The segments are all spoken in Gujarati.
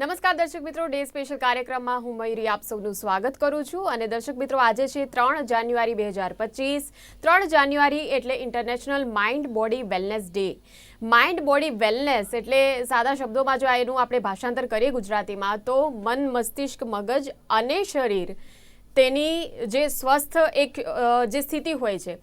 નમસ્કાર દર્શક મિત્રો, ડે સ્પેશિયલ કાર્યક્રમમાં હું મયુરી આપ સૌનું સ્વાગત કરું છું અને દર્શક મિત્રો, આજે છે ત્રણ જાન્યુઆરી બે હજાર પચીસ. ત્રણ જાન્યુઆરી એટલે international mind body wellness day mind body wellness એટલે સાદા શબ્દોમાં જો એનું આપણે ભાષાંતર કરીએ ગુજરાતીમાં, તો મન, મસ્તિષ્ક, મગજ અને શરીર તેની જે સ્વસ્થ એક જે સ્થિતિ હોય છે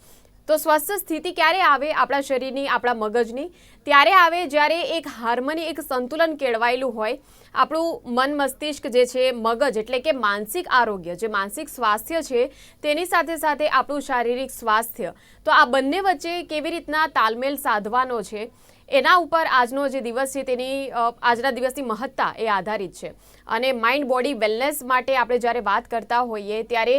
તો સ્વસ્થ સ્થિતિ ક્યારે આવે આપણા શરીરની, આપણા મગજની? ત્યારે આવે જ્યારે એક હાર્મની એક સંતુલન કેળવાયેલું હોય. આપણું મન મસ્તિષ્ક જે છે, મગજ એટલે કે માનસિક આરોગ્ય, જે માનસિક સ્વાસ્થ્ય છે, તેની સાથે સાથે આપણું શારીરિક સ્વાસ્થ્ય. તો આ બંને વચ્ચે કેવી રીતના તાલમેલ સાધવાનો છે? એના ઉપર આજનો જે દિવસ છે તેની આજના દિવસની મહત્તા એ આધારિત છે. અને માઇન્ડ બોડી વેલનેસ માટે આપણે જ્યારે વાત કરતા હોઈએ ત્યારે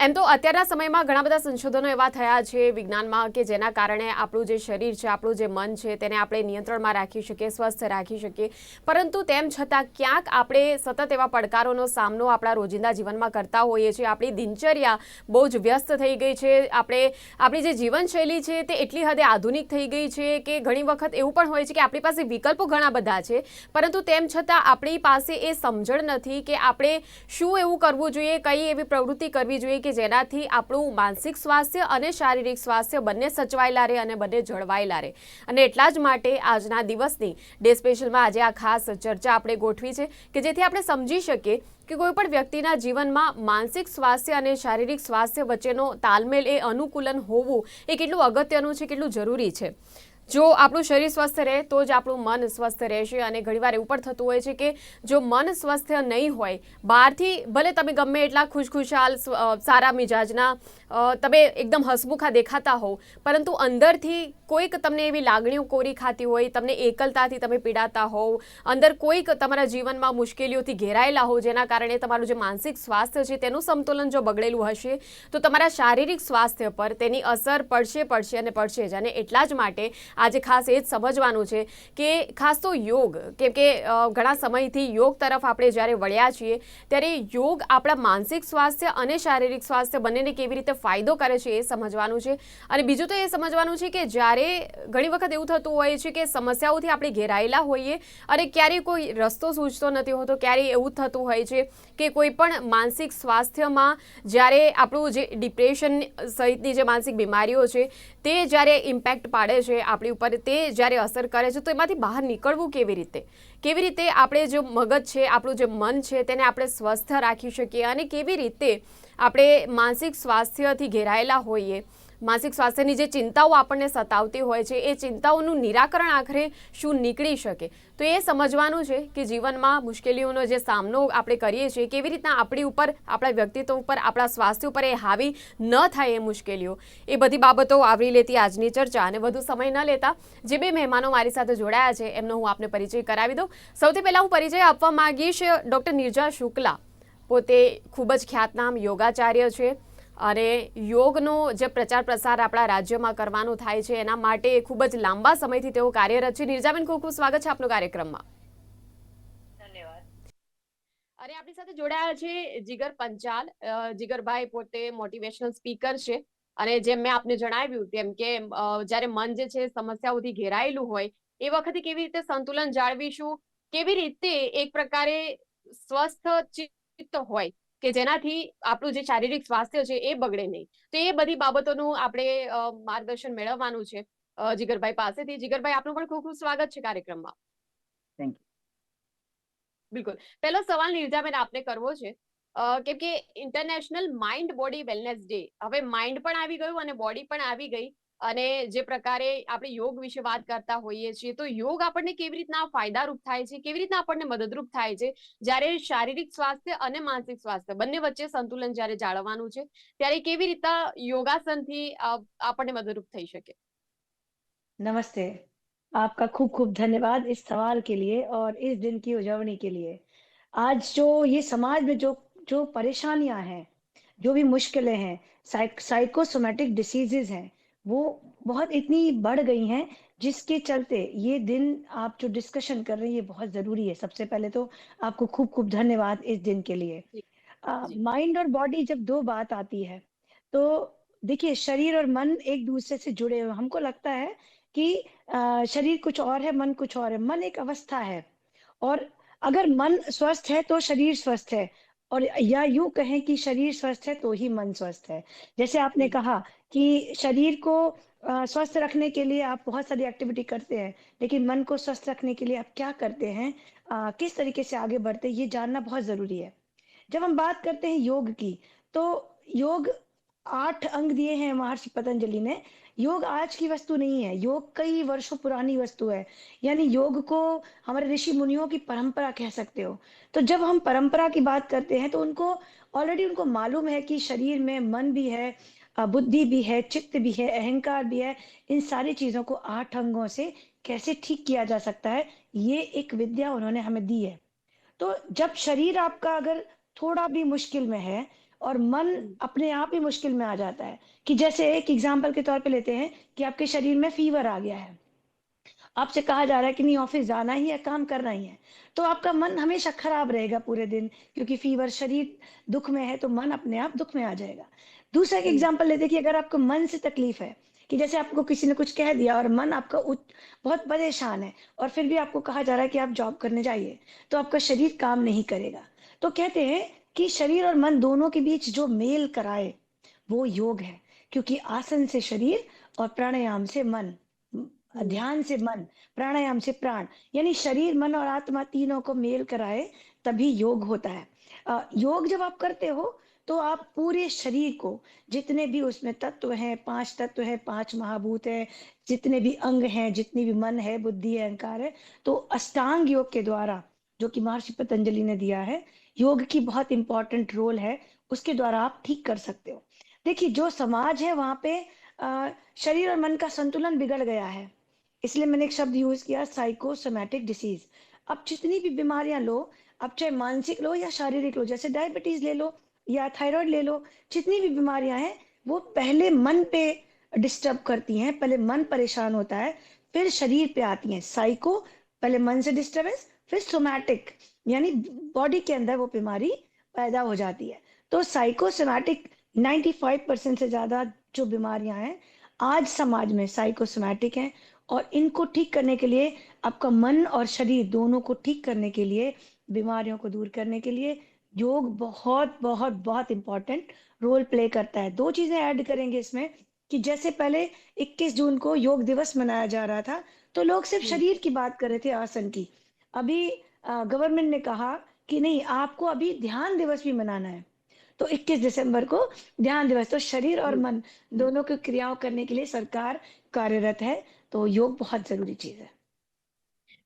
એમ તો અત્યારના સમયમાં ઘણા બધા સંશોધનો એવા થયા છે વિજ્ઞાનમાં કે જેના કારણે આપણું જે શરીર છે, આપણું જે મન છે તેને આપણે નિયંત્રણમાં રાખી શકીએ, સ્વસ્થ રાખી શકીએ. પરંતુ તેમ છતાં ક્યાંક આપણે સતત એવા પડકારોનો સામનો આપણા રોજિંદા જીવનમાં કરતા હોઈએ છીએ. આપણી દિનચર્યા બહુ જ વ્યસ્ત થઈ ગઈ છે. આપણે, આપણી જે જીવનશૈલી છે તે એટલી હદે આધુનિક થઈ ગઈ છે કે ઘણી વખત એવું પણ હોય છે કે આપણી પાસે વિકલ્પો ઘણા બધા છે. પરંતુ તેમ છતાં આપણી પાસે એ સમજણ નથી કે આપણે શું એવું કરવું જોઈએ, કઈ એવી પ્રવૃત્તિ કરવી જોઈએ કે જેનાથી આપણું માનસિક સ્વાસ્થ્ય અને શારીરિક સ્વાસ્થ્ય બંને સચવાયેલા રહે અને બંને જળવાયેલા રહે. અને એટલા જ માટે આજના દિવસની ડે સ્પેશિયલમાં આજે આ ખાસ ચર્ચા આપણે ગોઠવી છે કે જેથી આપણે સમજી શકીએ કે કોઈપણ વ્યક્તિના જીવનમાં માનસિક સ્વાસ્થ્ય અને શારીરિક સ્વાસ્થ્ય વચ્ચેનો તાલમેલ એ અનુકૂલન હોવું એ કેટલું અગત્યનું છે, કેટલું જરૂરી છે. જો આપણું શરીર સ્વસ્થ રહે, તો જ આપણું મન સ્વસ્થ રહેશે અને ઘણીવાર એવું પણ થતું હોય છે કે જો મન સ્વસ્થ નહીં હોય, બહારથી ભલે તમે ગમે એટલા ખુશખુશાલ સારા મિજાજના તમે એકદમ હસમુખા દેખાતા હો પરંતુ અંદરથી કોઈક તમને એવી લાગણીઓ કોરી ખાતી હોય, તમને એકલતાથી તમે પીડાતા હોવ, અંદર કોઈક તમારા જીવનમાં મુશ્કેલીઓથી ઘેરાયેલા હો જેના કારણે તમારું જે માનસિક સ્વાસ્થ્ય છે તેનું સંતુલન જો બગડેલું હશે, તો તમારા શારીરિક સ્વાસ્થ્ય પર તેની અસર પડશે પડશે અને પડશે જ. અને એટલા જ માટે આજે ખાસ એ જ સમજવાનું છે કે ખાસ તો યોગ, કેમ કે ઘણા સમયથી યોગ તરફ આપણે જ્યારે વળ્યા છીએ, ત્યારે યોગ આપણા માનસિક સ્વાસ્થ્ય અને શારીરિક સ્વાસ્થ્ય બંનેને કેવી રીતે ફાયદો કરે છે એ સમજવાનું છે. અને બીજું તો એ સમજવાનું છે કે જ્યારે ઘણી વખત એવું થતું હોય છે કે સમસ્યાઓથી આપણે ઘેરાયેલા હોઈએ અને ક્યારેય કોઈ રસ્તો સૂચતો નથી હોતો, ક્યારેય એવું થતું હોય છે કે કોઈ પણ માનસિક સ્વાસ્થ્યમાં જ્યારે આપણું જે ડિપ્રેશન સહિતની જે માનસિક બીમારીઓ છે તે જ્યારે ઇમ્પેક્ટ પાડે છે આપણી ઉપર, તે જ્યારે અસર કરે છે, તો એમાંથી બહાર નીકળવું કેવી રીતે? કેવી રીતે આપણે જે મગજ છે, આપણું જે મન છે, તેને આપણે સ્વસ્થ રાખી શકીએ અને કેવી રીતે આપણે માનસિક સ્વાસ્થ્યથી ઘેરાયેલા હોઈએ, માનસિક સ્વાસ્થ્યની જે ચિંતાઓ આપણને સતાવતી હોય છે, એ ચિંતાઓનું નિરાકરણ આખરે શું નીકળી શકે? તો એ સમજવાનું છે કે જીવનમાં મુશ્કેલીઓનો જે સામનો આપણે કરીએ છીએ, કેવી રીતના આપણી ઉપર, આપણા વ્યક્તિત્વ ઉપર, આપણા સ્વાસ્થ્ય ઉપર એ હાવી ન થાય એ મુશ્કેલીઓ. એ બધી બાબતો આવરી લેતી આજની ચર્ચા અને વધુ સમય ન લેતા જે બે મહેમાનો મારી સાથે જોડાયા છે, એમનો હું આપને પરિચય કરાવી દઉં. સૌથી પહેલાં હું પરિચય આપવા માંગીશ ડૉક્ટર નિર્જા શુક્લા. પોતે ખૂબ જ ખ્યાતનામ યોગાચાર્ય છે અને યોગનો જે પ્રચાર પ્રસાર આપણા રાજ્યમાં કરવાનું થાય છે એના માટે ખૂબ જ લાંબા સમયથી તેઓ કાર્યરત છે. નિર્જાબેન ખૂબ ખૂબ સ્વાગત છે આપનો કાર્યક્રમમાં. ધન્યવાદ. અને આપણી સાથે જોડાયા છે જીગર પંચાલ. જીગરભાઈ પોતે મોટિવેશનલ સ્પીકર છે અને જેમ મેં આપને જણાવ્યું તેમ કે જ્યારે મન જે છે સમસ્યાઓથી ઘેરાયેલું હોય એ વખતે કેવી રીતે સંતુલન જાળવીશું? કેવી રીતે એક પ્રકારે સ્વસ્થ ચિત્ત હોય કે જેનાથી આપણું જે શારીરિક સ્વાસ્થ્ય છે એ બગડે નહીં. તો એ બધી બાબતોનું આપણે માર્ગદર્શન મેળવવાનું છે જીગરભાઈ પાસેથી. જીગરભાઈ આપનું પણ ખૂબ ખૂબ સ્વાગત છે કાર્યક્રમમાં. થેન્ક યુ બિલકુલ. પહેલો સવાલ નિર્જાબેન આપને કરવો છે કેમ કે international mind body wellness day હવે માઇન્ડ પણ આવી ગયું અને બોડી પણ આવી ગઈ. અને જે પ્રકારે આપણે યોગ વિશે વાત કરતા હોઈએ છીએ તો યોગ આપણને કેવી રીતના ફાયદારૂપ થાય છે કેવી રીતના આપણને મદદરૂપ થાય છે જ્યારે શારીરિક સ્વાસ્થ્ય અને માનસિક સ્વાસ્થ્ય બંને વચ્ચે સંતુલન જ્યારે જાળવવાનું છે ત્યારે કેવી રીતના યોગાસનથી અ, આપણને મદદરૂપ થઈ શકે नमस्ते आपका खूब खूब धन्यवाद इस सवाल के लिए और इस दिन की उजवनी के लिए आज जो ये समाज में जो जो परेशानियां हैं जो भी मुश्किलें हैं साइक साइकोसोमेटिक डिसीजेज हैं वो बहुत इतनी बढ़ गई हैं जिसके चलते ये दिन आप जो डिस्कशन कर रहे हैं ये बहुत ज़रूरी है। सबसे पहले तो आपको खूब खूब धन्यवाद इस दिन के लिए। माइंड और बॉडी जब दो बात आती है तो देखिए शरीर और मन एक दूसरे से जुड़े हुए हमको लगता है कि अ, शरीर कुछ और है मन कुछ और है। मन एक अवस्था है और अगर मन स्वस्थ है तो शरीर स्वस्थ है और या यूँ कहें कि शरीर स्वस्थ है तो ही मन स्वस्थ है। जैसे आपने कहा कि शरीर को स्वस्थ रखने के लिए आप बहुत सारी एक्टिविटी करते हैं लेकिन मन को स्वस्थ रखने के लिए आप क्या करते हैं अ, किस तरीके से आगे बढ़ते हैं ये जानना बहुत ज़रूरी है। जब हम बात करते हैं योग की तो योग आठ अंग दिए हैं महर्षि पतंजलि ने। योग आज की वस्तु नहीं है योग कई वर्षों पुरानी वस्तु है। यानी योग को हमारे ऋषि मुनियों की परंपरा कह सकते हो। तो जब हम परंपरा की बात करते हैं तो उनको ऑलरेडी उनको मालूम है कि शरीर में मन भी है बुद्धि भी है चित्त भी है अहंकार भी है इन सारी चीज़ों को आठ अंगों से कैसे ठीक किया जा सकता है ये एक विद्या उन्होंने हमें दी है। तो जब शरीर आपका अगर थोड़ा भी मुश्किल में है और मन अपने आप ही मुश्किल में आ जाता है कि जैसे एक एग्ज़ाम्पल के तौर पे लेते हैं कि आपके शरीर में फीवर आ गया है। आपसे कहा जा रहा है कि नहीं ऑफ़िस जाना ही है काम करना ही है। तो आपका मन हमेशा खराब रहेगा पूरे दिन क्योंकि फीवर शरीर दुख में है तो मन अपने आप दुख में आ जाएगा। दूसरा एक एग्ज़ाम्पल लेते हैं कि अगर आपको मन से तकलीफ़ है कि जैसे आपको किसी ने कुछ कह दिया और मन आपका उत, बहुत परेशान है और फिर भी आपको कहा जा रहा है कि आप जॉब करने जाइए तो आपका शरीर काम नहीं करेगा। तो कहते हैं कि शरीर और मन दोनों के बीच जो मेल कराए वो योग है क्योंकि आसन से शरीर और प्राणायाम से मन हम्म। ध्यान से मन प्राणायाम से प्राण यानी शरीर मन और आत्मा तीनों को मेल कराए तभी योग होता है। योग जब आप करते हो तो आप पूरे शरीर को जितने भी उसमें तत्व हैं पाँच तत्व हैं पाँच महाभूत है जितने भी अंग हैं जितनी भी मन है बुद्धि है अहंकार है तो अष्टांग योग के द्वारा जो कि महर्षि पतंजलि ने दिया है योग की बहुत इंपॉर्टेंट रोल है उसके द्वारा आप ठीक कर सकते हो। देखिए जो समाज है वहाँ पे अ, शरीर और मन का संतुलन बिगड़ गया है। इसलिए मैंने एक शब्द यूज़ किया साइकोसोमैटिक डिसीज अब जितनी भी बीमारियाँ लो अब चाहे मानसिक लो या शारीरिक लो जैसे डायबिटीज़ ले लो या थायराइड ले लो, जितनी भी बीमारियाँ हैं, वो पहले मन पे डिस्टर्ब करती हैं, पहले मन परेशान होता है, फिर शरीर पे आती हैं। साइको पहले मन से डिस्टर्बेंस फिर सोमैटिक यानी बॉडी के अंदर वो बीमारी पैदा हो जाती है। तो साइकोसोमैटिक 95 परसेंट से ज़्यादा जो बीमारियाँ हैं, आज समाज में साइकोसोमैटिक हैं, और इनको ठीक करने के लिए, आपका मन और शरीर दोनों को ठीक करने के लिए, बीमारियों को दूर करने के लिए योग बहुत बहुत बहुत इंपॉर्टेंट रोल प्ले करता है। दो चीज़ें ऐड करेंगे इसमें कि जैसे पहले 21 जून को योग दिवस मनाया जा रहा था तो लोग सिर्फ़ शरीर की बात कर रहे थे आसन की। अभी गवर्नमेंट ने कहा कि नहीं आपको अभी ध्यान दिवस भी मनाना है। तो 21 दिसंबर को ध्यान दिवस तो शरीर और मन दोनों की क्रियाओं करने के लिए सरकार कार्यरत है तो योग बहुत ज़रूरी चीज़ है।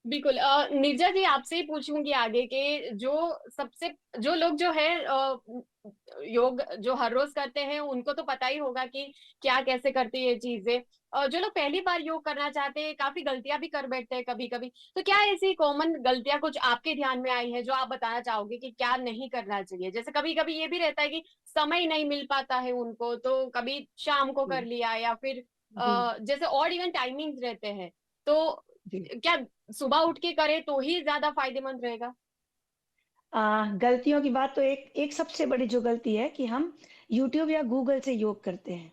बिल्कुल निर्जा जी आपसे ही पूछूँगी आगे के जो सबसे जो लोग जो है योग जो हर रोज करते हैं उनको तो पता ही होगा कि क्या कैसे करती है ये चीज़ें। और जो लोग पहली बार योग करना चाहते हैं काफ़ी गलतियाँ भी कर बैठते हैं कभी कभी तो क्या ऐसी कॉमन गलतियाँ कुछ आपके ध्यान में आई है जो आप बताना चाहोगे कि क्या नहीं करना चाहिए? जैसे कभी कभी ये भी रहता है कि समय नहीं मिल पाता है उनको तो कभी शाम को कर लिया या फिर जैसे और इवन टाइमिंग रहते हैं। तो क्या सुबह उठ के करे तो ही ज़्यादा फ़ायदेमंद रहेगा? आ, गलतियों की बात तो एक एक सबसे बड़ी जो गलती है कि हम YouTube या गूगल से योग करते हैं।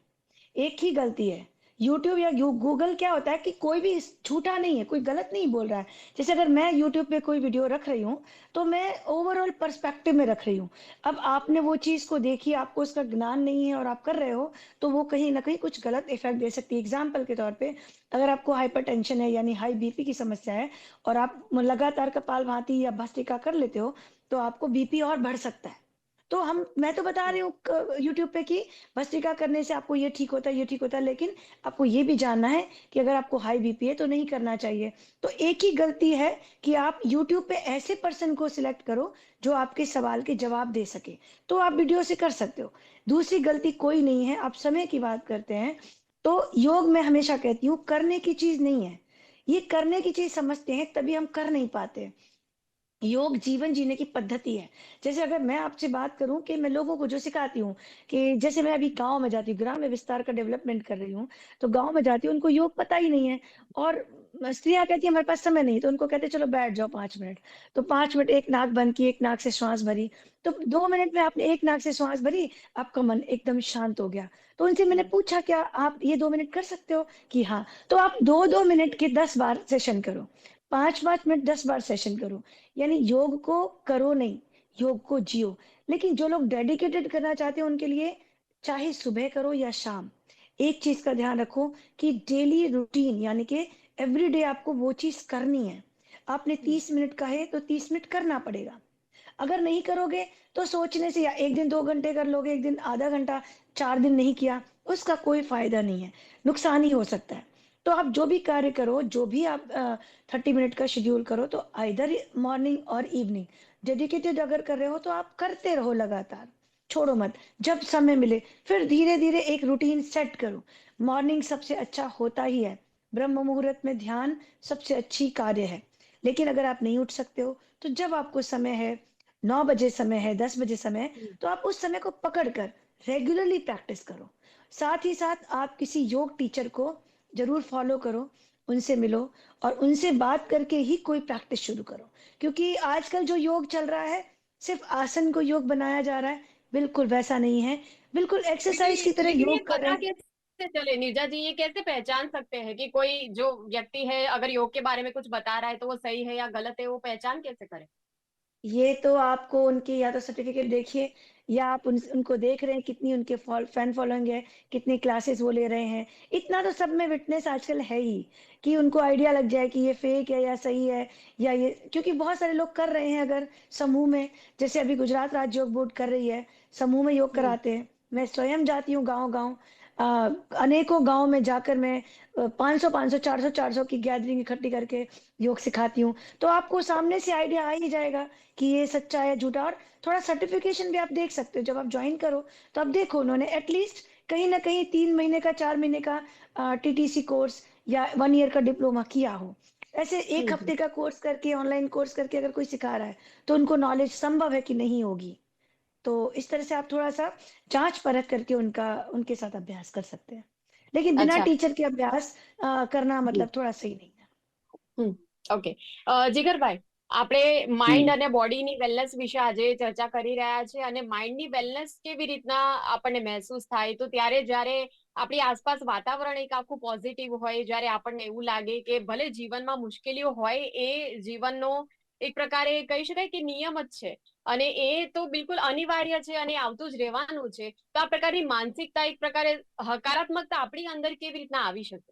एक ही गलती है। यूट्यूब या गूगल क्या होता है कि कोई भी झूठा नहीं है, कोई गलत नहीं बोल रहा है। जैसे अगर मैं यूट्यूब पे कोई वीडियो रख रही हूँ तो मैं ओवरऑल पर्सपेक्टिव में रख रही हूँ। अब आपने वो चीज़ को देखी, आपको उसका ज्ञान नहीं है और आप कर रहे हो तो वो कहीं ना कहीं कुछ गलत इफ़ेक्ट दे सकती है। एग्ज़ाम्पल के तौर पर अगर आपको हाइपरटेंशन है, यानी हाई बीपी की समस्या है, और आप लगातार कपाल भांति या भस्त्रिका कर लेते हो तो आपको बीपी और बढ़ सकता है। तो हम, मैं तो बता रही हूँ यूट्यूब पे कि भस्त्रिका करने से आपको ये ठीक होता है, ये ठीक होता है, लेकिन आपको ये भी जानना है कि अगर आपको हाई बीपी है तो नहीं करना चाहिए। तो एक ही गलती है कि आप यूट्यूब पे ऐसे पर्सन को सिलेक्ट करो जो आपके सवाल के जवाब दे सके। तो आप वीडियो से कर सकते हो। दूसरी गलती कोई नहीं है। आप समय की बात करते हैं तो योग में हमेशा कहती हूँ, करने की चीज़ नहीं है। ये करने की चीज़ समझते हैं, तभी हम कर नहीं पाते। योग जीवन जीने की पद्धति है। जैसे अगर मैं आपसे बात करूँ कि मैं लोगों को जो सिखाती हूँ कि जैसे मैं अभी गाँव में जाती हूँ ग्राम्य विस्तार का डेवलपमेंट कर रही हूँ तो गाँव में जाती हूँ, उनको योग पता ही नहीं है और स्त्रियाँ कहती है, हमारे पास समय नहीं तो उनको कहते चलो बैठ जाओ पाँच मिनट। तो पाँच मिनट एक नाक बंद की, एक नाक से श्वास भरी। तो दो मिनट में आपने एक नाक से श्वास भरी, आपका मन एकदम शांत हो गया। तो उनसे मैंने पूछा, क्या आप ये दो मिनट कर सकते हो? कि हाँ। तो आप दो दो मिनट के दस बार सेशन करो। 5-5 मिनट 10 बार सेशन करो। यानी योग को करो नहीं, योग को जियो। लेकिन जो लोग डेडिकेटेड करना चाहते हैं उनके लिए चाहे सुबह करो या शाम, एक चीज़ का ध्यान रखो कि डेली रूटीन यानी कि एवरीडे आपको वो चीज़ करनी है। आपने 30 मिनट कहे तो 30 मिनट करना पड़ेगा। अगर नहीं करोगे तो सोचने से या एक दिन दो घंटे कर लोगे, एक दिन आधा घंटा, चार दिन नहीं किया, उसका कोई फ़ायदा नहीं है, नुकसान ही हो सकता है। तो आप जो भी कार्य करो, जो भी आप थर्टी मिनट का शेड्यूल करो तो आइदर मॉर्निंग और इवनिंग डेडिकेटेड अगर कर रहे हो तो आप करते रहो लगातार, छोड़ो मत। जब समय मिले फिर धीरे-धीरे एक रूटीन सेट करो। मॉर्निंग सबसे अच्छा होता ही है, ब्रह्म मुहूर्त में ध्यान सबसे अच्छी कार्य है। लेकिन अगर आप नहीं उठ सकते हो, तो जब आपको समय है, नौ बजे समय है, 10 बजे समय है, तो आप उस समय को पकड़ कर रेगुलरली प्रैक्टिस करो। साथ ही साथ आप किसी योग टीचर को ज़रूर फ़ॉलो करो, उनसे मिलो और उनसे बात करके ही कोई प्रैक्टिस शुरू करो। क्योंकि आजकल जो योग चल रहा है, सिर्फ़ आसन को योग बनाया जा रहा है, बिल्कुल वैसा नहीं है। बिल्कुल एक्सरसाइज़ की तरह योग कर रहे हैं। कैसे चले नीरजा जी, ये कैसे पहचान सकते हैं कि कोई जो व्यक्ति है अगर योग के बारे में कुछ बता रहा है तो वो सही है या गलत है, वो पहचान कैसे करें? ये तो आपको उनके या तो सर्टिफ़िकेट देखिए या आप उन उनको देख रहे हैं कितनी उनके फॉल फ़ैन फॉलोइंग है, कितनी क्लासेस वो ले रहे हैं। इतना तो सब में विटनेस आजकल है ही कि उनको आइडिया लग जाए कि ये फ़ेक है या सही है या ये क्योंकि बहुत सारे लोग कर रहे हैं अगर समूह में, जैसे अभी गुजरात राज्य योग बोर्ड कर रही है, समूह में योग कराते हैं। मैं स्वयं जाती हूँ गाँव-गाँव अ, अनेकों गाँव में जाकर मैं अ, 500-500, 400-400 की गैदरिंग इकट्ठी करके योग सिखाती हूँ। तो आपको सामने से आइडिया आ ही जाएगा कि ये सच्चा है, झूठा और थोड़ा सर्टिफ़िकेशन भी आप देख सकते हो। जब आप ज्वाइन करो, तो आप देखो उन्होंने एटलीस्ट कहीं ना कहीं तीन महीने का, चार महीने का टीटीसी कोर्स या वन ईयर का डिप्लोमा किया हो। ऐसे एक हफ़्ते का कोर्स करके, ऑनलाइन कोर्स करके अगर कोई सिखा रहा है, तो उनको नॉलेज संभव है कि नहीं होगी। तो इस तरह से आप थोड़ा-सा जाँच-परख करके उनका उनके साथ अभ्यास कर सकते हैं। लेकिन बिना अच्छा। टीचर के अभ्यास अ, करना जी। मतलब थोड़ा सही नहीं है। હમ ઓકે અ, જીગરભાઈ આપણે માઇન્ડ હમ અને બોડીની વેલનેસ વિશે આજે ચર્ચા કરી રહ્યા છે અને માઇન્ડની વેલનેસ કેવી રીતના આપણને મહેસૂસ થાય તો ત્યારે જ્યારે આપણી આસપાસ વાતાવરણ એક આખું પોઝિટિવ હોય જ્યારે આપણને એવું લાગે કે ભલે જીવનમાં મુશ્કેલીઓ હોય એ જીવનનો એક પ્રકારે કહી શકાય કે નિયમ જ છે. અને એ તો બિલકુલ અનિવાર્ય છે અને આવતું જ રહેવાનું છે. તો આ પ્રકારની માનસિકતા એક પ્રકારે હકારાત્મકતા આપણી અંદર કેવી રીતના આવી શકે?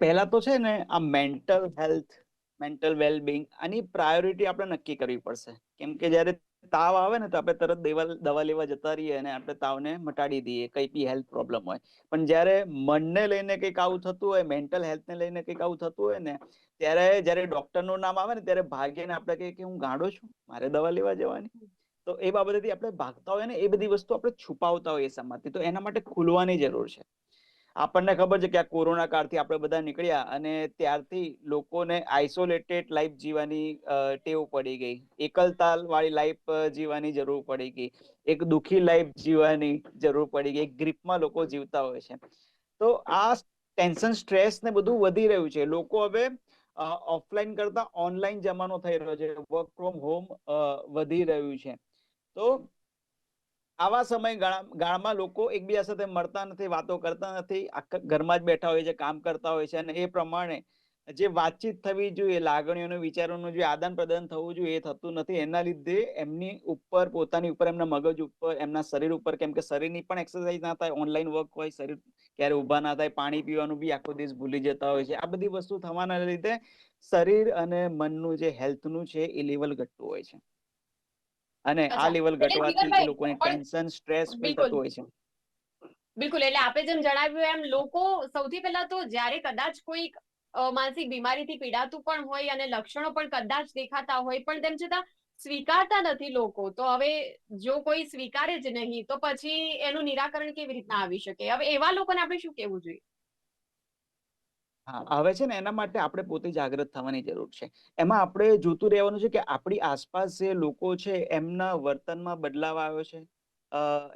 પહેલા તો છે ને આ મેન્ટલ હેલ્થ મેન્ટલ વેલબિંગ આની પ્રાયોરિટી આપણે નક્કી કરવી પડશે. કેમ કે જ્યારે તાવ આવે ને તો આપણે તરત દેવા, દવા લેવા જતા રહીએ અને આપણે તાવને મટાડી દઈએ, કઈ બી હેલ્થ પ્રોબ્લેમ હોય. પણ જ્યારે મનને લઈને કંઈક આવું થતું હોય મેન્ટલ હેલ્થને લઈને કંઈક આવું થતું હોય ને, ત્યારે જ્યારે ડોક્ટરનું નામ આવે ને, ત્યારે ભાગીને આપણે કહીએ કે હું ગાંડો છું, મારે દવા લેવા જવાની. તો એ બાબતેથી આપણે ભાગતા હોય ને, એ બધી વસ્તુ આપણે છુપાવતા હોઈએ સમાજથી. તો એના માટે ખુલવાની જરૂર છે. આપણને ખબર છે કે આ કોરોના કાળથી આપણે બધા નીકળ્યા અને ત્યારથી લોકોને આઇસોલેટેડ લાઈફ જીવવાની ટેવ પડી ગઈ. એકલતા વાળી લાઈફ જીવવાની જરૂર પડી ગઈ. એક દુખી લાઈફ જીવવાની જરૂર પડી ગઈ. ગ્રીપમાં લોકો જીવતા હોય છે. તો આ ટેન્શન સ્ટ્રેસ ને બધું વધી રહ્યું છે. લોકો હવે ઓફલાઈન કરતા ઓનલાઈન જમાનો થઈ રહ્યો છે. વર્ક ફ્રોમ હોમ વધી રહ્યું છે. તો આવા સમય ગાળા- ગાળામાં લોકો એકબીજા સાથે મળતા નથી, વાતો કરતા નથી, આખા ઘરમાં જ બેઠા હોય છે, કામ કરતા હોય છે અને એ પ્રમાણે જે વાતચીત થવી જોઈએ, લાગણીઓનું, વિચારોનું જે આદાન પ્રદાન થવું જોઈએ એ થતું નથી. એના લીધે એમની ઉપર, પોતાની ઉપર, એમના મગજ ઉપર, એમના શરીર ઉપર, કેમ કે શરીરની પણ એક્સરસાઇઝ ના થાય ઓનલાઈન વર્ક હોય, શરીર ક્યારે ઊભા ના થાય, પાણી પીવાનું બી આખો દિવસ ભૂલી જતા હોય છે. આ બધી વસ્તુ થવાના લીધે શરીર અને મનનું જે હેલ્થનું છે એ લેવલ ઘટતું હોય છે. અને આ લેવલ ઘટવાથી લોકોને ટેન્શન સ્ટ્રેસ ફીલ થતું હોય છે. બિલકુલ. એટલે આપે જેમ જણાવ્યું એમ લોકો સૌથી પહેલા તો જ્યારે કદાચ કોઈ માનસિક બીમારીથી પીડાતું પણ હોય અને લક્ષણો પણ કદાચ દેખાતા હોય પણ તેમ છતાં સ્વીકારતા નથી લોકો તો હવે જો કોઈ સ્વીકારે જ નહીં તો પછી એનું નિરાકરણ કેવી રીતના આવી શકે? હવે એવા લોકોને આપણે શું કહેવું જોઈએ? હા. છે ને, એના માટે આપણે પોતે જાગૃત થવાની જરૂર છે. એમાં આપણે જોતું રહેવાનું છે કે આપણી આસપાસ જે લોકો છે, એમના વર્તનમાં બદલાવ આવ્યો છે?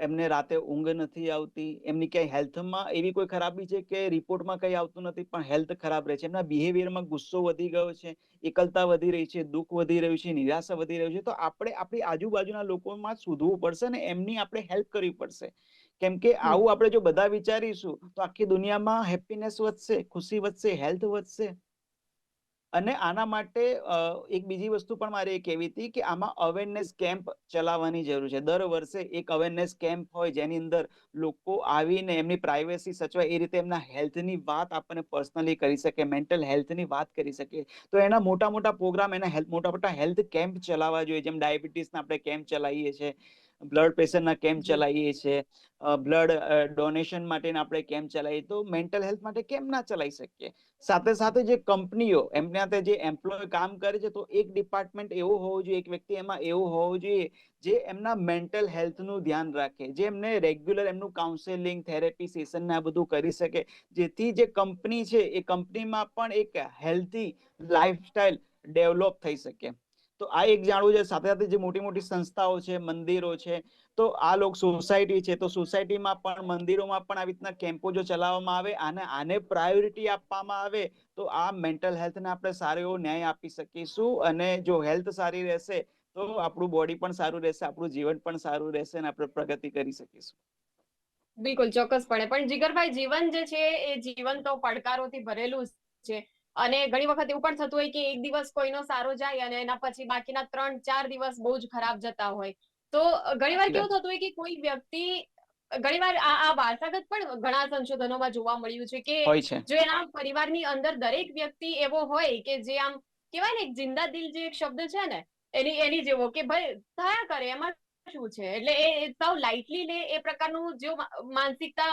એમને રાતે ઊંઘ નથી આવતી, એમની ક્યાંય હેલ્થમાં એવી કોઈ ખરાબી છે કે રિપોર્ટમાં કંઈ આવતું નથી, પણ હેલ્થ ખરાબ રહે છે? એમના બિહેવિયરમાં ગુસ્સો વધી ગયો છે, એકલતા વધી રહી છે, દુઃખ વધી રહ્યું છે, નિરાશા વધી રહ્યું છે. તો આપણે આપણી આજુબાજુના લોકોમાં શોધવું પડશે ને, એમની આપણે હેલ્પ કરવી પડશે. કેમ કે આવું આપણે જો બધા વિચારીશું તો આખી દુનિયામાં હેપીનેસ વધશે ખુશી વધશે હેલ્થ વધશે. અને આના માટે એક બીજી વસ્તુ પણ મારે એ કહેવી હતી કે આમાં અવેરનેસ કેમ્પ ચલાવવાની જરૂર છે. દર વર્ષે એક અવેરનેસ કેમ્પ હોય જેની અંદર લોકો આવીને એમની પ્રાઇવેસી સચવાય એ રીતે એમના હેલ્થની વાત આપણને પર્સનલી કરી શકે મેન્ટલ હેલ્થની વાત કરી શકે તો એના મોટા મોટા પ્રોગ્રામ એના હેલ્થ મોટા મોટા હેલ્થ કેમ્પ ચલાવવા જોઈએ જેમ ડાયાબિટીસના આપણે કેમ્પ ચલાવીએ છીએ. બ્લડ પ્રેશરના કેમ્પ ચલાવીએ છીએ બ્લડ ડોનેશન માટેના આપણે કેમ્પ ચલાવીએ તો મેન્ટલ હેલ્થ માટે કેમ ના ચલાવી શકીએ? સાથે સાથે જે કંપનીઓ એમના ત્યાં જે એમ્પ્લોય કામ કરે છે તો એક ડિપાર્ટમેન્ટ એવું હોવું જોઈએ એક વ્યક્તિ એમાં એવું હોવો જોઈએ જે એમના મેન્ટલ હેલ્થનું ધ્યાન રાખે જે એમને રેગ્યુલર એમનું કાઉન્સેલિંગ થેરેપી સેશન ને આ બધું કરી શકે. જેથી જે કંપની છે એ કંપનીમાં પણ એક હેલ્ધી લાઈફસ્ટાઈલ ડેવલપ થઈ શકે. તો આ એક જાણવું છે, સાથે સાથે જે મોટી મોટી સંસ્થાઓ છે, મંદિરો છે, તો આ લોક સોસાયટી છે, તો સોસાયટીમાં પણ મંદિરોમાં પણ આવી રીતના કેમ્પો જો ચલાવવામાં આવે અને આને પ્રાયોરિટી આપવામાં આવે, તો આ મેન્ટલ હેલ્થને આપણે સારો એવો ન્યાય આપી શકીશું અને જો હેલ્થ સારી રહેશે, તો આપણું બોડી પણ સારું રહેશે, આપણું જીવન પણ સારું રહેશે અને આપણે પ્રગતિ કરી શકીશું. બિલકુલ, ચોક્કસપણે. પણ જીગરભાઈ, જીવન જે છે, એ જીવન તો પડકારોથી ભરેલું છે. અને ઘણી વખત એવું પણ થતું હોય કે એક દિવસ કોઈનો સારો જાય અને એના પછી બાકીના ત્રણ ચાર દિવસ બહુ જ ખરાબ જતા હોય. તો ઘણીવાર વાર કેવું થતું હોય કે કોઈ વ્યક્તિ ઘણી વાર આ વારસાગત પણ ઘણા સંશોધનોમાં જોવા મળ્યું છે કે જો એના પરિવારની અંદર દરેક વ્યક્તિ એવો હોય કે જે આમ કહેવાય ને એક જિંદા દિલ જે એક શબ્દ છે ને એની એની જેવો કે ભાઈ થયા કરે એમાં શું છે? એટલે એ સૌ લાઇટલી લે એ પ્રકારનું જો માનસિકતા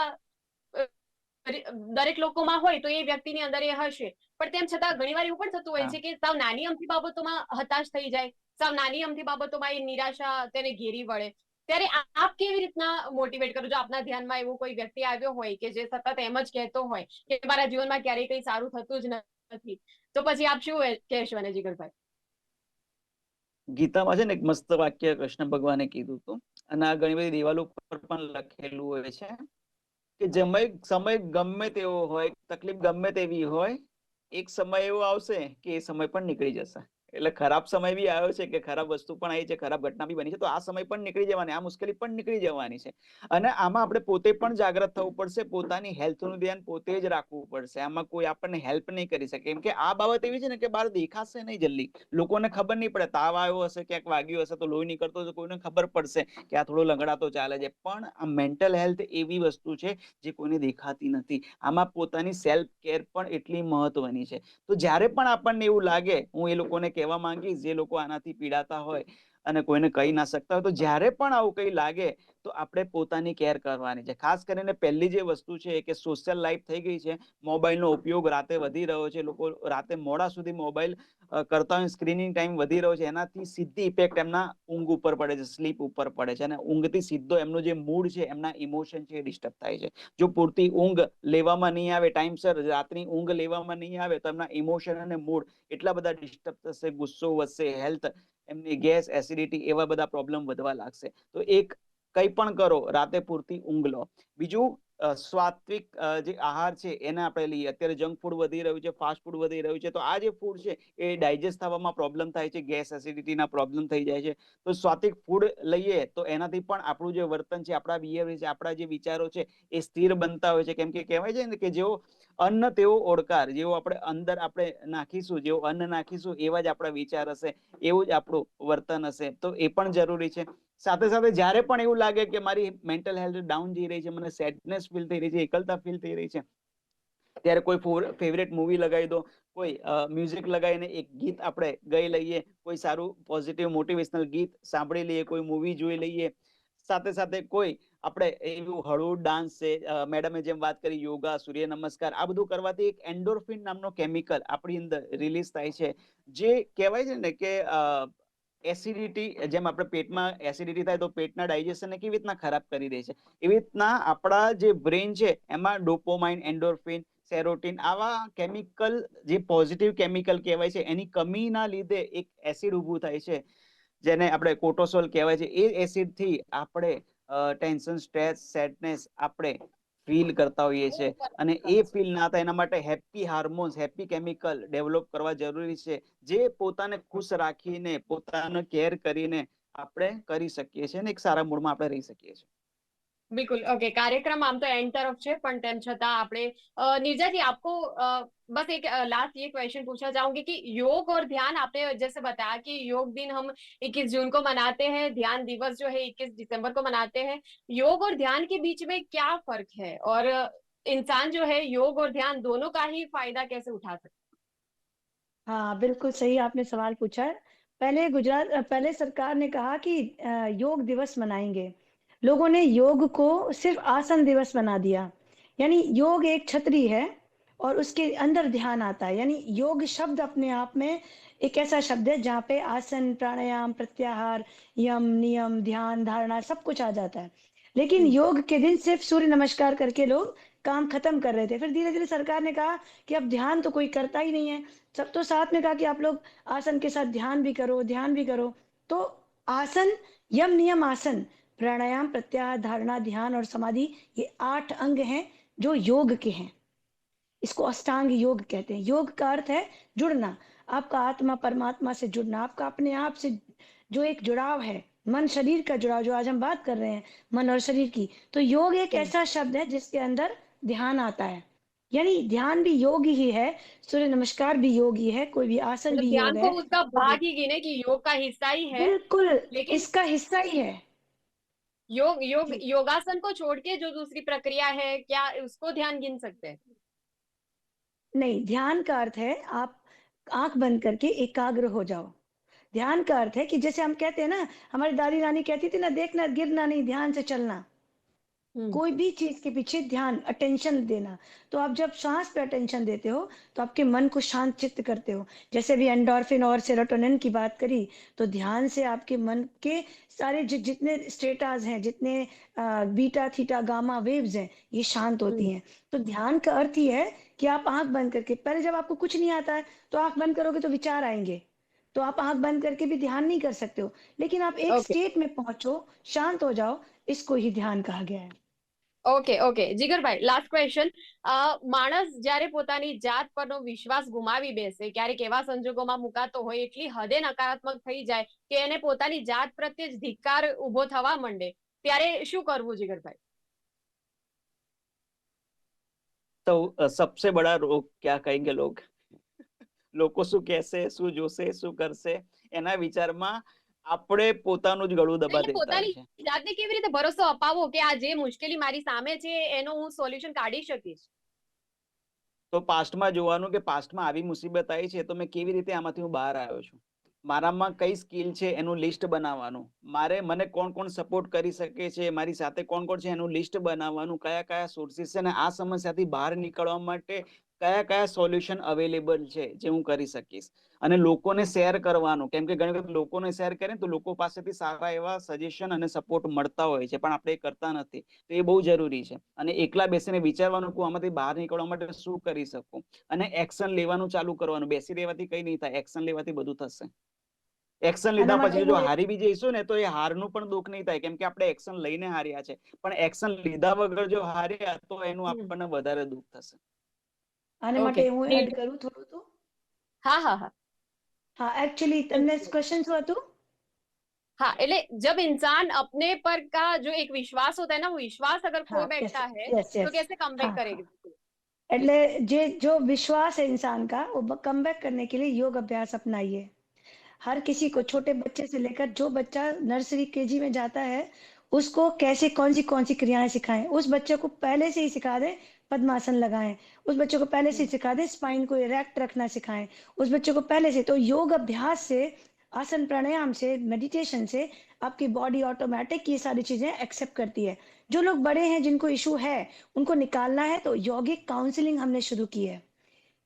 દરેક લોકોમાં હોય તો એ વ્યક્તિની અંદર એ હશે. પણ તેમ છતાં ઘણીવાર એવું પણ થતું હોય છે કે સાવ નાની અમથી બાબતોમાં હતાશ થઈ જાય સાવ નાની અમથી બાબતોમાં એ નિરાશા તેને ઘેરી વળે. ત્યારે આપ કેવી રીતના મોટિવેટ કરો? જો આપના ધ્યાનમાં એવો કોઈ વ્યક્તિ આવ્યો હોય કે જે સતત એમ જ કહેતો હોય કે મારા જીવનમાં ક્યારેય કંઈ સારું થતું જ નથી. તો પછી આપ શું કહેશો અને જીગરભાઈ? ગીતામાં છે ને એક મસ્ત વાક્ય કૃષ્ણ ભગવાને કીધું હતું. અને આ ઘણી બધી દિવાલો ઉપર પણ લખેલું હોય છે. કે જમય, સમય ગમે તેવો હોય, તકલીફ ગમે તેવી હોય, એક સમય એવો આવશે કે એ સમય પણ નીકળી જશે. એટલે ખરાબ સમય બી આવ્યો છે કે ખરાબ વસ્તુ પણ આવી છે, ખરાબ ઘટના બી બની છે, તો આ સમય પણ નીકળી જવાની, આ મુશ્કેલી પણ નીકળી જવાની છે. અને આમાં આપણે પોતે પણ જાગૃત થવું પડશે, પોતાની હેલ્થનું ધ્યાન પોતે જ રાખવું પડશે. આમાં કોઈ આપણને હેલ્પ નહીં કરી શકે. કેમ કે આ બાબત એવી છે ને કે બહાર દેખાશે નહીં જલ્દી. લોકોને ખબર નહીં પડે, તાવ આવ્યો હશે, ક્યાંક વાગ્યો હશે, તો લોહી નીકળતો હશે કોઈને ખબર પડશે કે આ થોડો લંગડાતો ચાલે છે. પણ આ મેન્ટલ હેલ્થ એવી વસ્તુ છે જે કોઈને દેખાતી નથી. આમાં પોતાની સેલ્ફ કેર પણ એટલી મહત્વની છે. તો જ્યારે પણ આપણને એવું લાગે, હું એ લોકોને કહેવા માંગીશ જે લોકો આનાથી પીડાતા હોય અને કોઈને કહી ના શકતા હોય. તો જ્યારે પણ આવું કંઈ લાગે તો આપણે પોતાની કેર કરવાની છે. ખાસ કરીને પહેલી જે વસ્તુ છે કે સોશિયલ લાઈફ થઈ ગઈ છે. મોબાઈલનો ઉપયોગ રાતે વધી રહ્યો છે. લોકો રાતે મોડા સુધી મોબાઈલ કરતા હોય સ્ક્રીનિંગ ટાઈમ વધી રહ્યો છે. એનાથી સીધી ઇફેક્ટ એમના ઊંઘ ઉપર પડે છે સ્લીપ ઉપર પડે છે. અને ઊંઘથી સીધો એમનો જે મૂડ છે, એમના ઇમોશન છે એ ડિસ્ટર્બ થાય છે. જો પૂરતી ઊંઘ લેવામાં નહીં આવે, ટાઈમસર રાતની ઊંઘ લેવામાં નહીં આવે, તો એમના ઇમોશન અને મૂડ એટલા બધા ડિસ્ટર્બ થશે, ગુસ્સો વધશે હેલ્થ એમની ગેસ એસિડિટી એવા બધા પ્રોબ્લેમ વધવા લાગશે. તો એક કંઈ પણ કરો, રાતે પૂરતી ઊંઘ લો બીજું સ્વાત્વિક જે આહાર છે એને આપણે લઈએ. અત્યારે જંક ફૂડ વધી રહ્યું છે, ફાસ્ટ ફૂડ વધી રહ્યું છે, તો આ જે ફૂડ છે એ ડાયજેસ્ટ થવામાં પ્રોબ્લેમ થાય છે, ગેસ એસિડિટીના પ્રોબ્લેમ થઈ જાય છે. તો સ્વાત્વિક ફૂડ લઈએ તો એનાથી પણ આપણું જે વર્તન છે, આપણા બિહેવિયર છે, આપણા જે વિચારો છે એ સ્થિર બનતા હોય છે. કેમ કે કહેવાય છે ને કે જેવો અન્ન તેવો ઓડકાર, જેવો આપણે અંદર આપણે નાખીશું, જેવો અન્ન નાખીશું, એવા જ આપણા વિચાર હશે, એવું જ આપણું વર્તન હશે. તો એ પણ જરૂરી છે. સાથે સાથે જ્યારે પણ એવું લાગે કે મારી મેન્ટલ હેલ્થ ડાઉન જઈ રહી છે, મને સેડનેસ ફીલ થઈ રહી છે, એકલતા ફીલ થઈ રહી છે, ત્યારે કોઈ ફેવરેટ મૂવી લગાવી દો, કોઈ મ્યુઝિક લગાવીને એક ગીત આપણે ગઈ લઈએ, કોઈ સારું પોઝિટિવ મોટિવેશનલ ગીત સાંભળી લઈએ, કોઈ મૂવી જોઈ લઈએ, સાથે સાથે કોઈ આપણે એવું હળવું ડાન્સ છે મેડમે જેમ વાત કરી યોગા સૂર્ય નમસ્કાર, આ બધું કરવાથી એક એન્ડોર્ફિન નામનો કેમિકલ આપણી અંદર રિલીઝ થાય છે. જે કહેવાય છે ને કે એસિડિટી જેમ આપણે પેટમાં એસિડિટી થાય તો પેટના ડાયજેશનને કેવી રીતના ખરાબ કરી દે છે. એવી રીતના આપણા જે બ્રેન છે, એમાં ડોપોમાઇન એન્ડોર્ફિન સેરોટીન આવા કેમિકલ જે પોઝિટિવ કેમિકલ કહેવાય છે, એની કમીના લીધે એક એસિડ ઊભું થાય છે. જેને આપણે કોટોસોલ કહેવાય છે. એ એસિડથી આપણે ટેન્શન સ્ટ્રેસ સેડનેસ આપણે ફીલ કરતા હોઈએ છીએ. અને એ ફીલ ના થાય એના માટે happy hormones happy chemical develop કરવા જરૂરી છે. જે પોતાને ખુશ રાખીને, પોતાનો કેર કરીને આપણે કરી શકીએ છીએ અને એક સારા મૂડમાં આપણે રહી શકીએ છીએ. बिल्कुल ओके कार्यक्रम आम तो एंड तरफ़ है પણ તેમ છતાં आपको बस एक लास्ट ये क्वेश्चन पूछना चाहूँगी कि योग और ध्यान आपने जैसे बताया कि योग दिन हम 21 जून को मनाते हैं ध्यान दिवस जो है 21 दिसंबर को मनाते हैं योग और ध्यान के बीच में क्या फ़र्क है और इंसान जो है योग और ध्यान दोनों का ही फ़ायदा कैसे उठा सकते हाँ बिल्कुल सही आपने सवाल पूछा है पहले गुजरात पहले सरकार ने कहा कि योग दिवस मनाएँगे लोगों ने योग को सिर्फ़ आसन दिवस बना दिया। यानी योग एक छतरी है और उसके अंदर ध्यान आता है। यानी योग शब्द अपने आप में एक ऐसा शब्द है जहाँ पे आसन प्राणायाम प्रत्याहार यम नियम ध्यान धारणा सब कुछ आ जाता है। लेकिन हम्म। योग के दिन सिर्फ़ सूर्य नमस्कार करके लोग काम खत्म कर रहे थे। फिर धीरे धीरे सरकार ने कहा कि अब ध्यान तो कोई करता ही नहीं है। सब तो साथ में कहा कि आप लोग आसन के साथ ध्यान भी करो ध्यान भी करो। तो आसन यम नियम आसन प्राणायाम प्रत्याहार धारणा ध्यान और समाधि ये आठ अंग हैं जो योग के हैं। इसको अष्टांग योग कहते हैं। योग का अर्थ है जुड़ना। आपका आत्मा परमात्मा से जुड़ना। आपका अपने आप से जो एक जुड़ाव है मन शरीर का जुड़ाव जो आज हम बात कर रहे हैं मन और शरीर की तो योग एक हम्म। ऐसा शब्द है जिसके अंदर ध्यान आता है। यानी ध्यान भी योग ही है सूर्य नमस्कार भी योग ही है कोई भी आसन मतलब भी योग को है। उसका भाग ही गिने कि योग का हिस्सा ही है बिल्कुल इसका हिस्सा ही है। योग योग योगासन को छोड़ के जो दूसरी प्रक्रिया है क्या उसको ध्यान गिन सकते हैं? नहीं ध्यान का अर्थ है आप आँख बंद करके एकाग्र हो जाओ। ध्यान का अर्थ है कि जैसे हम कहते हैं ना हमारी दादी नानी कहती थी ना देखना गिरना नहीं ध्यान से चलना। कोई भी चीज़ के पीछे ध्यान अटेंशन देना। तो आप जब सांस पे अटेंशन देते हो तो आपके मन को शांत चित्त करते हो। जैसे भी एंडोर्फिन और सेरोटोनिन की बात करी तो ध्यान से आपके मन के सारे जि, जितने स्टेटास हैं जितने आ, बीटा थीटा गामा वेव्स हैं ये शांत होती हम्म। हैं। तो ध्यान का अर्थ ही है कि आप आँख बंद करके पहले जब आपको कुछ नहीं आता है तो आँख बंद करोगे तो विचार आएँगे। तो आप आँख बंद करके भी ध्यान नहीं कर सकते हो। लेकिन आप एक ओके। स्टेट में पहुंचो शांत हो जाओ इसको ही ध्यान कहा गया है। ઓકે ઓકે જીગરભાઈ લાસ્ટ ક્વેશ્ચન માણસ જ્યારે પોતાની જાત પરનો વિશ્વાસ ગુમાવી બેસે, ક્યારેક એવા સંજોગોમાં મુકાતો હોય, એટલી હદે નકારાત્મક થઈ જાય કે એને પોતાની જાત પ્રત્યે જ ધિક્કાર ઊભો થવા માંડે, ત્યારે શું કરવું જીગરભાઈ? તો સબસે બડા રોગ ક્યાં કહેંગે લોગ? લોકો શું કહેશે, શું જોશે, શું કરશે? એના વિચારમાં આપણે પોતાનું જ ગળું દબા દેતા પોતાની જાતને કેવી રીતે ભરોસો અપાવો કે આ જે મુશ્કેલી મારી સામે છે એનો હું સોલ્યુશન કાઢી શકીશ? તો પાસ્ટમાં જોવાનું કે પાસ્ટમાં આવી મુસીબત આવી છે તો મેં કેવી રીતે આમાંથી હું બહાર આવ્યો છું? મારામાં કઈ સ્કિલ છે એનું લિસ્ટ બનાવવાનું? મારે મને કોણ કોણ સપોર્ટ કરી શકે છે મારી સાથે કોણ કોણ છે એનું લિસ્ટ બનાવવાનું? કયા કયા સોર્સિસ છે અને આ સમસ્યાથી બહાર નીકળવા માટે કયા કયા સોલ્યુશન અવેલેબલ છે જે હું કરી શકીશ? અને લોકોને શેર કરવાનું કેમ કે ઘણી વખત લોકોને શેર કરે તો લોકો પાસેથી સારા એવા સજેશન અને સપોર્ટ મળતા હોય છે પણ આપણે એ કરતા નથી. તો એ બહુ જરૂરી છે. અને એકલા બેસીને વિચારવાનું કે આમાંથી બહાર નીકળવા માટે શું કરી શકું? અને એક્શન લેવાનું ચાલુ કરવાનું. બેસી રહેવાથી કઈ નહીં થાય એક્શન લેવાથી બધું થશે. એક્શન લીધા પછી જો હારી બી જઈશું ને તો એ હારનું પણ દુઃખ નહીં થાય કેમ કે આપણે એક્શન લઈને હાર્યા છે. પણ એક્શન લીધા વગર જો હાર્યા તો એનું આપણને વધારે દુઃખ થશે. આને Okay. માટે હું એડ Need- કરું થોડું તો હા હા હા हाँ एक्चुअली તમને क्वेश्चन શું હતું हाँ એટલે जब इंसान अपने पर का जो एक विश्वास होता है ना वो विश्वास अगर खो हाँ, बैठता कैसे- है yes, तो yes. कैसे कम बैक हाँ, करेगा એટલે જે जो विश्वास है इंसान का वो कम बैक करने के लिए योग अभ्यास अपनाइए हर किसी को छोटे बच्चे से लेकर जो बच्चा नर्सरी केजी में जाता है उसको कैसे कौन सी कौन सी क्रियाएं सिखाएं उस बच्चे को पहले से ही सिखा दें पद्मासन लगाएं उस बच्चे को पहले से सिखा दें स्पाइन को इरेक्ट रखना सिखाएँ। उस बच्चे को पहले से तो योग अभ्यास से आसन प्राणायाम से मेडिटेशन से आपकी बॉडी ऑटोमेटिक ये सारी चीज़ें एक्सेप्ट करती है। जो लोग बड़े हैं जिनको इशू है उनको निकालना है तो यौगिक काउंसलिंग हमने शुरू की है।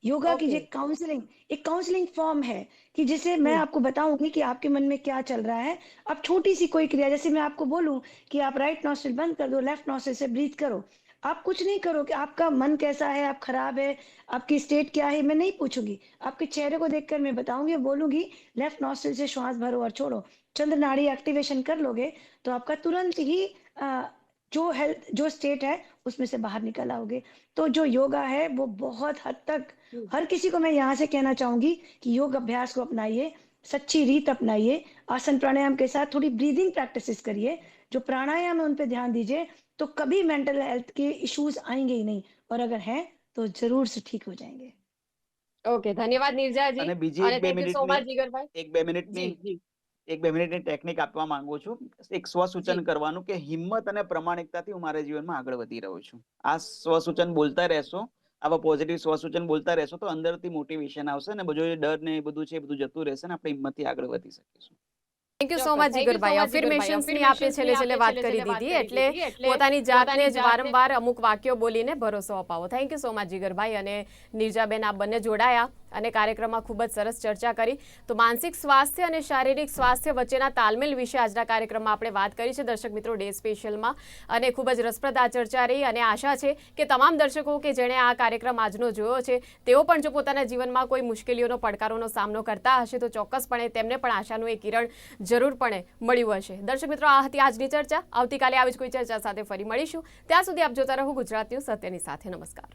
योगा की जो काउंसलिंग एक काउंसलिंग फॉर्म है कि जिसे मैं हम्म। आपको बताऊँगी कि आपके मन में क्या चल रहा है। अब छोटी सी कोई क्रिया जैसे मैं आपको बोलूँ कि आप राइट नॉस्ट्रिल बंद कर दो लेफ़्ट नॉस्ट्रिल से ब्रीथ करो। आप कुछ नहीं करो कि आपका मन कैसा है आप खराब है आपकी स्टेट क्या है मैं नहीं पूछूँगी। आपके चेहरे को देखकर मैं बताऊँगी बोलूँगी लेफ़्ट नॉस्ट्रिल से श्वास भरो और छोड़ो। चंद्र नाड़ी एक्टिवेशन कर लोगे तो आपका तुरंत ही अ, जो हेल्थ जो स्टेट है उसमें से बाहर निकल आओगे। तो जो योगा है वो बहुत हद तक हम्म। हर किसी को मैं यहाँ से कहना चाहूँगी कि योग अभ्यास को अपनाइए। सच्ची रीत अपनाइए आसन प्राणायाम के साथ थोड़ी ब्रीदिंग प्रैक्टिसेस करिए जो प्राणायाम है उन पे ध्यान दीजिए तो कभी मेंटल हेल्थ के इश्यूज आएंगे ही नहीं और अगर हैं तो जरूर से ठीक हो जाएंगे ઓકે ધન્યવાદ નિર્જાજી અને બીજી અને એક બે થેન્ક યુ સો મચ મિનિટની જીગરભાઈ એક બે મિનિટની જી જી એક બે મિનિટની ટેકનિક આપવા માંગુ છું એક સ્વસૂચન જી. કરવાનું કે હિંમત અને પ્રમાણિકતાથી હું મારા જીવનમાં આગળ વધી રહ્યો છું આ સ્વસૂચન બોલતા રહેશો આવા પોઝિટિવ સ્વસૂચન બોલતા રહેશો તો અંદરથી મોટિવેશન આવશે અને બધું જે ડર ને એ બધું છે એ બધું જતું રહેશે ને આપણે હિંમતથી આગળ વધી શકીશું. થેન્ક યુ સો મચ જીગરભાઈ અફિર્મેશન્સની આપે છેલ્લે છેલ્લે વાત કરી દીધી એટલે પોતાની જાતને જ વારંવાર અમુક વાક્યો બોલીને ભરોસો અપાવો. Thank you so much Jigarbhai અને નીરજાબેન આ બંને જોડાયા અને કાર્યક્રમમાં ખૂબ જ સરસ ચર્ચા કરી. તો માનસિક સ્વાસ્થ્ય અને શારીરિક સ્વાસ્થ્ય વચ્ચેના તાલમેલ વિશે આજના કાર્યક્રમમાં આપણે વાત કરી છે દર્શક મિત્રો ડે સ્પેશિયલમાં અને ખૂબ જ રસપ્રદ આ ચર્ચા રહી અને આશા છે કે તમામ દર્શકો કે જેણે આ કાર્યક્રમ આજનો જોયો છે તેઓ પણ જો પોતાના જીવનમાં કોઈ મુશ્કેલીઓનો પડકારોનો સામનો કરતા હશે તો ચોક્કસપણે તેમને પણ આશાનું એક કિરણ જરૂરપણે મળ્યું હશે. દર્શક મિત્રો, આ હતી આજની ચર્ચા. આવતીકાલે આવી જ કોઈ ચર્ચા સાથે ફરી મળીશું. ત્યાં સુધી આપ જોતા રહો ગુજરાત ન્યૂઝ સત્યની સાથે. નમસ્કાર.